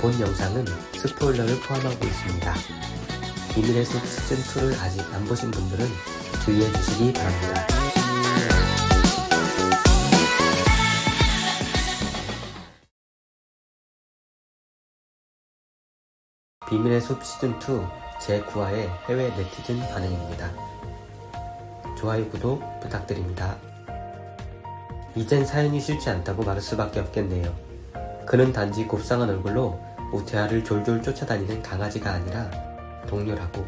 본 영상은 스포일러를 포함하고 있습니다. 비밀의 숲 시즌2를 아직 안 보신 분들은 주의해 주시기 바랍니다. 비밀의 숲 시즌2 제9화의 해외 네티즌 반응입니다. 좋아요, 구독 부탁드립니다. 이젠 사연이 싫지 않다고 말할 수밖에 없겠네요. 그는 단지 곱상한 얼굴로 우태아를 졸졸 쫓아다니는 강아지가 아니라 동료라고.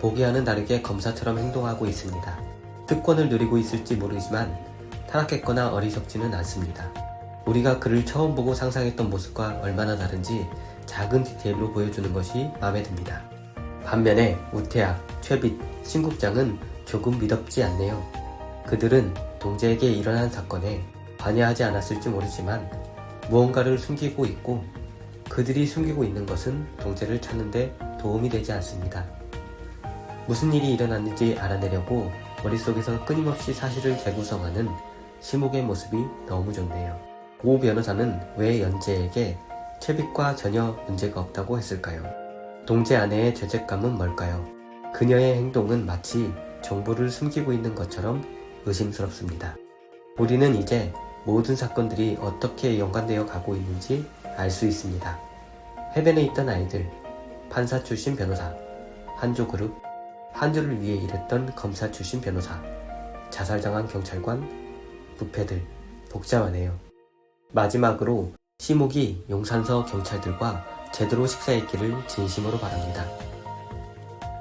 보기와는 다르게 검사처럼 행동하고 있습니다. 특권을 누리고 있을지 모르지만 타락했거나 어리석지는 않습니다. 우리가 그를 처음 보고 상상했던 모습과 얼마나 다른지 작은 디테일로 보여주는 것이 마음에 듭니다. 반면에 우태아, 최빛, 신국장은 조금 미덥지 않네요. 그들은 동재에게 일어난 사건에 관여하지 않았을지 모르지만 무언가를 숨기고 있고 그들이 숨기고 있는 것은 동재를 찾는데 도움이 되지 않습니다. 무슨 일이 일어났는지 알아내려고 머릿속에서 끊임없이 사실을 재구성하는 시목의 모습이 너무 좋네요. 오 변호사는 왜 연재에게 채빛과 전혀 문제가 없다고 했을까요? 동재 아내의 죄책감은 뭘까요? 그녀의 행동은 마치 정보를 숨기고 있는 것처럼 의심스럽습니다. 우리는 이제 모든 사건들이 어떻게 연관되어 가고 있는지 알 수 있습니다. 해변에 있던 아이들, 판사 출신 변호사, 한조 그룹, 한조를 위해 일했던 검사 출신 변호사, 자살당한 경찰관, 부패들, 복잡하네요. 마지막으로 시목이 용산서 경찰들과 제대로 식사했기를 진심으로 바랍니다.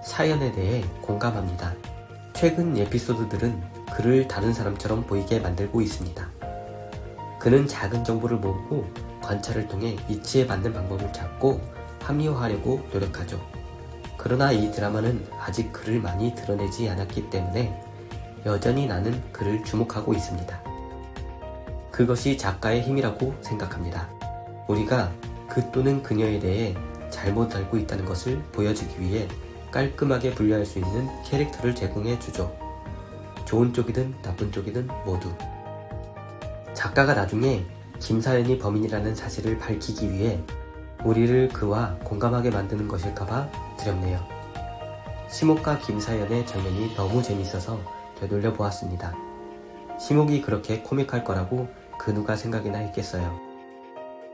사연에 대해 공감합니다. 최근 에피소드들은 그를 다른 사람처럼 보이게 만들고 있습니다. 그는 작은 정보를 모으고 관찰을 통해 이치에 맞는 방법을 찾고 합리화하려고 노력하죠. 그러나 이 드라마는 아직 그를 많이 드러내지 않았기 때문에 여전히 나는 그를 주목하고 있습니다. 그것이 작가의 힘이라고 생각합니다. 우리가 그 또는 그녀에 대해 잘못 알고 있다는 것을 보여주기 위해 깔끔하게 분류할 수 있는 캐릭터를 제공해 주죠. 좋은 쪽이든 나쁜 쪽이든 모두. 작가가 나중에 김사연이 범인이라는 사실을 밝히기 위해 우리를 그와 공감하게 만드는 것일까봐 두렵네요. 시목과 김사연의 장면이 너무 재밌어서 되돌려 보았습니다. 시목이 그렇게 코믹할 거라고 그 누가 생각이나 했겠어요.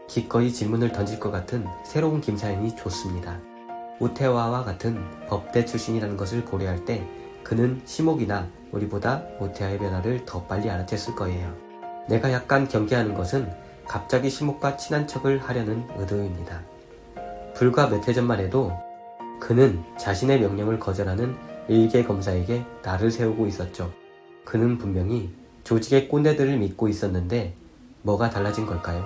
기꺼이 질문을 던질 것 같은 새로운 김사연이 좋습니다. 우태화와 같은 법대 출신이라는 것을 고려할 때 그는 시목이나 우리보다 우태화의 변화를 더 빨리 알아챘을 거예요. 내가 약간 경계하는 것은 갑자기 시목과 친한 척을 하려는 의도입니다. 불과 몇 해 전만 해도 그는 자신의 명령을 거절하는 일개 검사에게 나를 세우고 있었죠. 그는 분명히 조직의 꼰대들을 믿고 있었는데 뭐가 달라진 걸까요?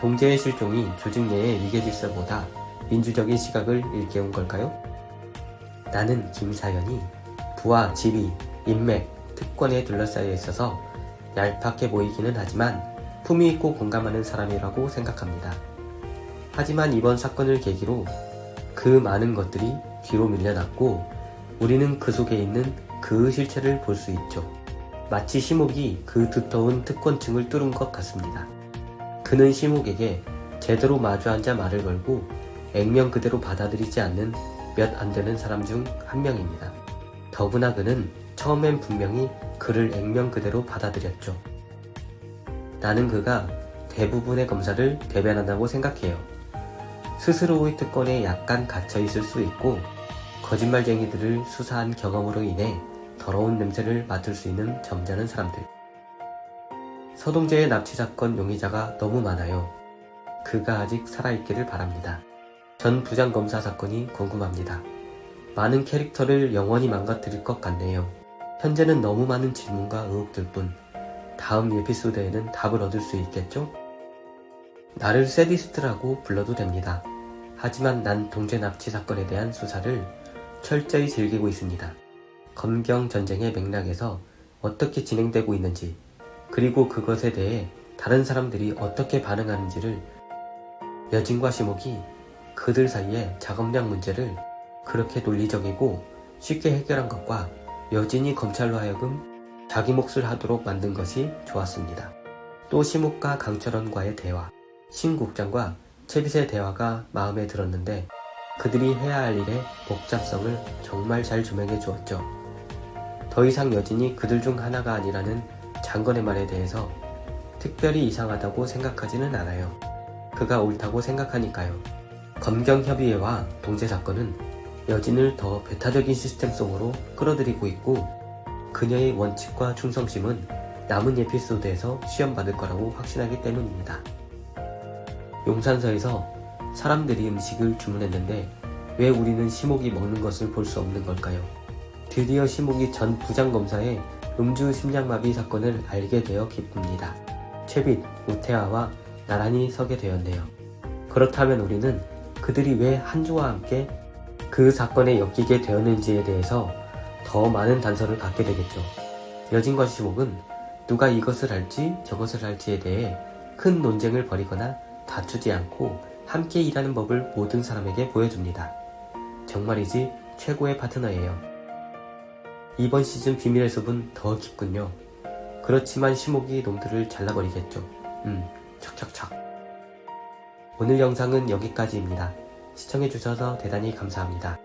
동재의 실종이 조직 내의 위계 질서보다 민주적인 시각을 일깨운 걸까요? 나는 김사연이 부와 지위, 인맥, 특권에 둘러싸여 있어서 얄팍해 보이기는 하지만 품위 있고 공감하는 사람이라고 생각합니다. 하지만 이번 사건을 계기로 그 많은 것들이 뒤로 밀려났고 우리는 그 속에 있는 그 실체를 볼 수 있죠. 마치 시목이 그 두터운 특권층을 뚫은 것 같습니다. 그는 시목에게 제대로 마주 앉아 말을 걸고 액면 그대로 받아들이지 않는 몇 안 되는 사람 중 한 명입니다. 더구나 그는 처음엔 분명히 그를 액면 그대로 받아들였죠. 나는 그가 대부분의 검사를 대변한다고 생각해요. 스스로의 특권에 약간 갇혀 있을 수 있고 거짓말쟁이들을 수사한 경험으로 인해 더러운 냄새를 맡을 수 있는 점잖은 사람들. 서동재의 납치 사건 용의자가 너무 많아요. 그가 아직 살아있기를 바랍니다. 전 부장검사 사건이 궁금합니다. 많은 캐릭터를 영원히 망가뜨릴 것 같네요. 현재는 너무 많은 질문과 의혹들 뿐 다음 에피소드에는 답을 얻을 수 있겠죠? 나를 세디스트라고 불러도 됩니다. 하지만 난 동재 납치 사건에 대한 수사를 철저히 즐기고 있습니다. 검경 전쟁의 맥락에서 어떻게 진행되고 있는지, 그리고 그것에 대해 다른 사람들이 어떻게 반응하는지를 여진과 시목이 그들 사이의 작업량 문제를 그렇게 논리적이고 쉽게 해결한 것과 여진이 검찰로 하여금 자기 몫을 하도록 만든 것이 좋았습니다. 또 시목과 강철원과의 대화, 신 국장과 채빗의 대화가 마음에 들었는데 그들이 해야 할 일의 복잡성을 정말 잘 조명해 주었죠. 더 이상 여진이 그들 중 하나가 아니라는 장건의 말에 대해서 특별히 이상하다고 생각하지는 않아요. 그가 옳다고 생각하니까요. 검경협의회와 동제 사건은 여진을 더 배타적인 시스템 속으로 끌어들이고 있고 그녀의 원칙과 충성심은 남은 에피소드에서 시험받을 거라고 확신하기 때문입니다. 용산서에서 사람들이 음식을 주문했는데 왜 우리는 시목이 먹는 것을 볼 수 없는 걸까요? 드디어 시목이 전 부장검사의 음주 심장마비 사건을 알게 되어 기쁩니다. 최빛, 우태아와 나란히 서게 되었네요. 그렇다면 우리는 그들이 왜 한주와 함께 그 사건에 엮이게 되었는지에 대해서 더 많은 단서를 갖게 되겠죠. 여진과 시목은 누가 이것을 할지 저것을 할지에 대해 큰 논쟁을 벌이거나 다투지 않고 함께 일하는 법을 모든 사람에게 보여줍니다. 정말이지 최고의 파트너예요. 이번 시즌 비밀의 숲은 더 깊군요. 그렇지만 시목이 놈들을 잘라버리겠죠. 음, 척척척. 오늘 영상은 여기까지입니다. 시청해주셔서 대단히 감사합니다.